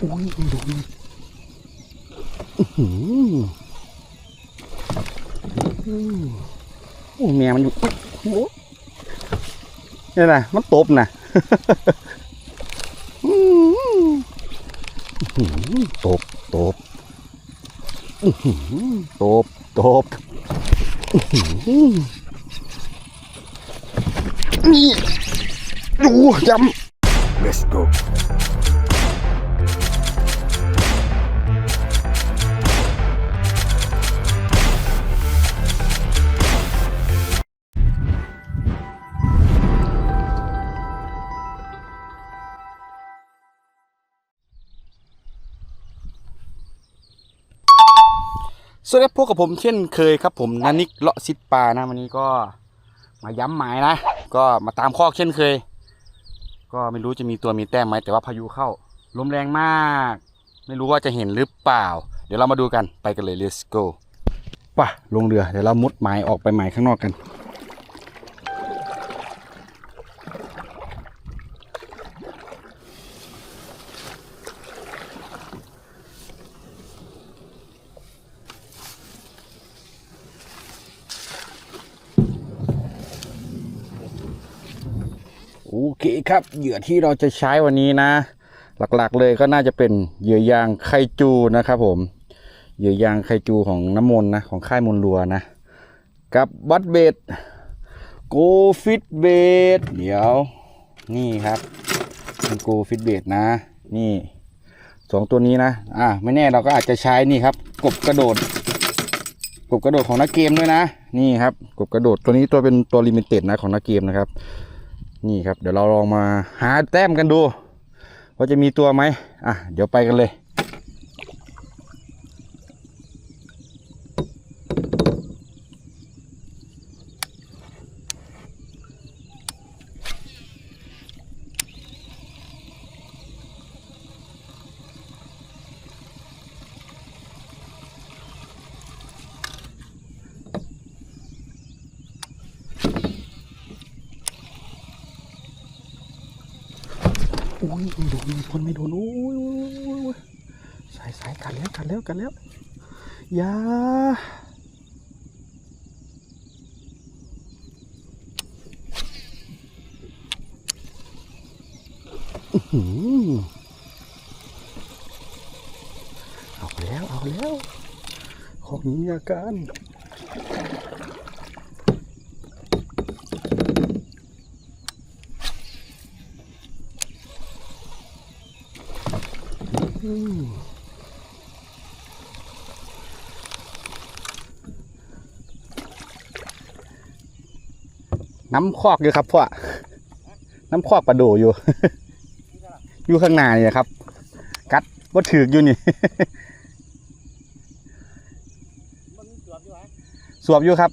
อุ้ยดูดิอื้อหืออืมโอ้แม่มันอยู่โอ้นี่นะมันตบนะอื้อหือตบตบอื้อหือตบตบอื้อหือนี่ดูจำ let's go สวัสดีครับพวกกับผมเช่นเคยครับผมนันนิกเลาะซิดปลานะวันนี้ก็มาย้ำหมายนะ ก็มาตามคอกเช่นเคย ก็ไม่รู้จะมีตัวมีแต้มไหมแต่ว่าพายุเข้าลมแรงมาก ไม่รู้ว่าจะเห็นหรือเปล่า เดี๋ยวเรามาดูกันไปกันเลย let's go ป่ะลงเรือเดี๋ยวเรามุดหมายออกไปหมายข้างนอกกัน โอเคครับเหยื่อที่เราจะใช้วันนี้นะ หลักๆเลยก็น่าจะเป็นเหยื่อยางไคจูนะครับผมเหยื่อยางไคจูของน้ำมนต์นะของค่ายมนลัวนะ กับบัตเบดโกฟิตเบดเดี๋ยว นี่ครับเป็นโกฟิตเบดนะ นี่สองตัวนี้นะ อะไม่แน่เราก็อาจจะใช้นี่ครับ กบกระโดด กบกระโดดของนักเกมด้วยนะ นี่ครับ กบกระโดดตัวนี้ตัวเป็นตัวลิมิเต็ดนะของนักเกมนะครับ นี่ครับ เดี๋ยวเราลองมาหาแต้มกันดู ว่าจะมีตัวไหมอะเดี๋ยวไปกันเลย โอ้ยโดนมีคนไม่โดนโอ้ยโอ้ยโอ้ยสายสายกัดแล้วกัดแล้วกัดแล้วอยาออหือเอาแล้วเอาแล้ว ของนี้มีอาการ น้ำคอกอยู่ครับพ่อ น้ำคอกปลาโดอยู่ อยู่ข้างหน้านี่ครับ กัดว่าถืออยู่นี่ สวบอยู่ครับ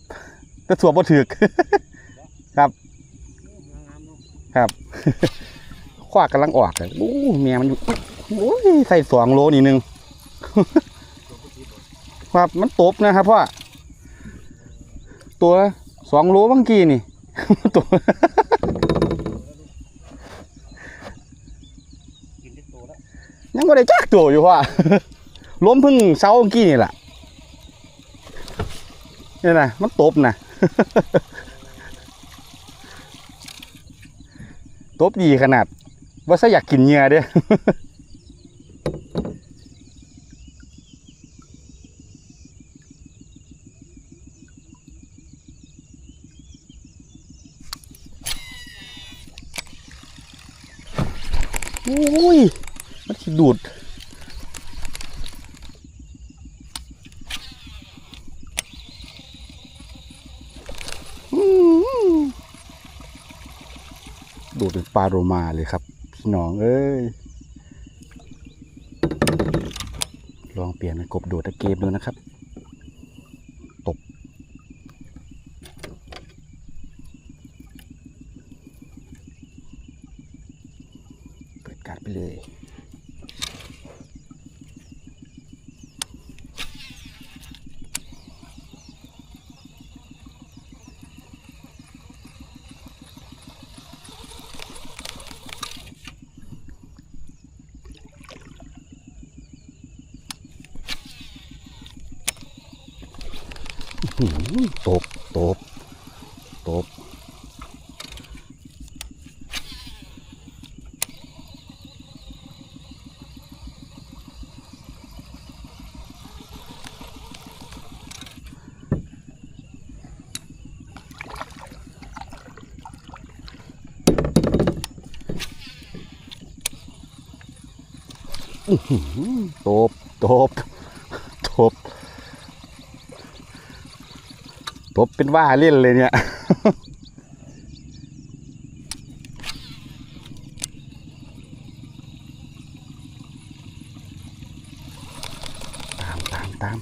แต่สวบว่าถือครับ ครับคว้ากำลังออกเลยอู้เมียมันอยู่ โอ้ยใส่สองโลนี่หนึงครับมันตบนะครับพ่อตัวสองโลบางกี้นี่ตัวยังไม่ได้จักตัวอยู่พ่อล้มพึ่งเสาเมื่อกี้นี่แหละนี่นะมันตบนะตบดีขนาดว่าซะอยากกินเหงื่อเด้ อุ้ย มันสิดูด ดูดเป็นปลาโรมาเลยครับ พี่น้องเอ้ย ลองเปลี่ยนเป็นกบโดดตะเกมดูนะครับ กัดไปเลย ตบ ตบ ตบตบตบตบเป็นว่าเล่นเลยเนี่ยตามตามตาม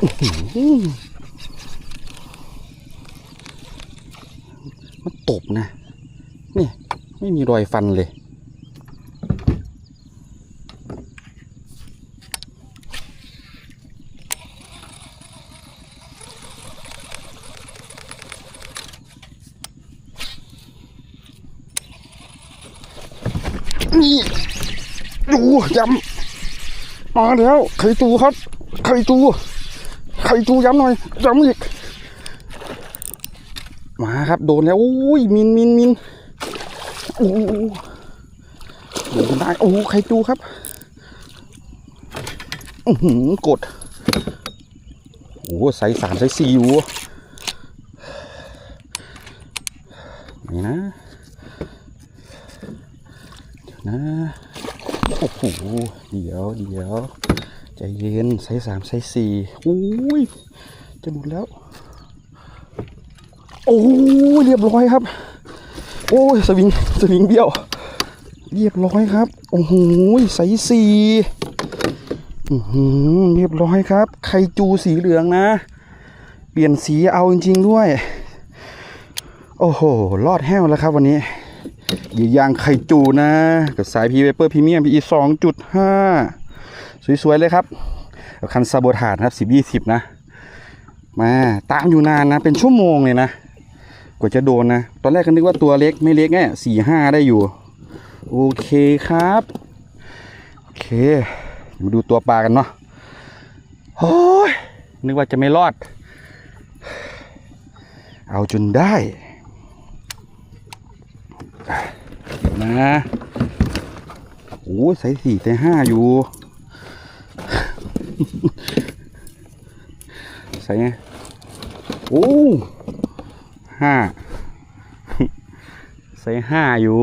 มันตบนะ นี่ ไม่มีรอยฟันเลย นี่ดูย้ำมาแล้วไข่ตูครับไข่ตู ข่ตูย้ำหน่อยย้ำอีกมาครับโดนแล้วโอ้ยมินมินมินโอ้โหโดนได้โอ้ไข่ตูครับอือหือกดโอ้โหใส่สามใส่สี่อยู่นี่นะนะโอ้โหเดี๋ยวเดี๋ยว ใจเย็นไซส์สามไซส์สี่อุ้ยจะหมดแล้ว โอ้ยเรียบร้อยครับ โอ้ยสวิงสวิงเบี้ยว เรียบร้อยครับ โอ้โหไซส์สี่เรียบร้อยครับ ไข่จูสีเหลืองนะ เปลี่ยนสีเอาจริง ๆ ด้วย โอ้โห รอดแห้วแล้วครับวันนี้ยู่ยางไข่จูนะ กับสายพีเวเปอร์พรีเมียมพีสองจุดห้า สวยๆเลยครับคันซาโบทาดครับสิบยี่สิบนะมาตามอยู่นานนะเป็นชั่วโมงเลยนะกว่าจะโดนนะ ตอนแรกก็นึกว่าตัวเล็กไม่เล็กแง่สี่ห้าได้อยู่ โอเคครับ โอเค มาดูตัวปลากันเนาะโอ้ยนึกว่าจะไม่รอด เอาจนได้เดี๋ยวนะโอ้ใส่สี่ใส่ห้าอยู่ ใส่ไงโอ้ห้าใส่ห้าอยู่